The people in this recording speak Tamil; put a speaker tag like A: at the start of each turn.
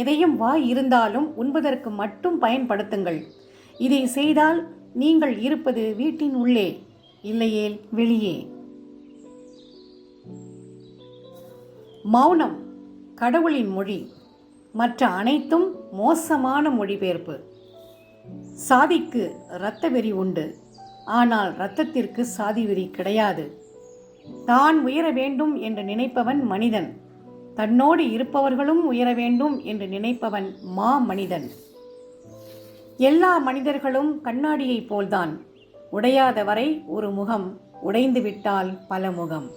A: எதையும் வாய் இருந்தாலும் உண்பதற்கு மட்டும் பயன்படுத்துங்கள். இதை செய்தால் நீங்கள் இருப்பது வீட்டின் உள்ளே இல்லையேல் வெளியே. மௌனம் கடவுளின் மொழி மற்ற அனைத்தும் மோசமான மொழிபெயர்ப்பு. சாதிக்கு இரத்த வெறி உண்டு ஆனால் இரத்தத்திற்கு சாதி வெறி கிடையாது. தான் உயர வேண்டும் என்று நினைப்பவன் மனிதன். தன்னோடு இருப்பவர்களும் உயர வேண்டும் என்று நினைப்பவன் மா மனிதன். எல்லா மனிதர்களும் கண்ணாடியைப் போல்தான். உடையாத வரை ஒரு முகம் உடைந்துவிட்டால் பல முகம்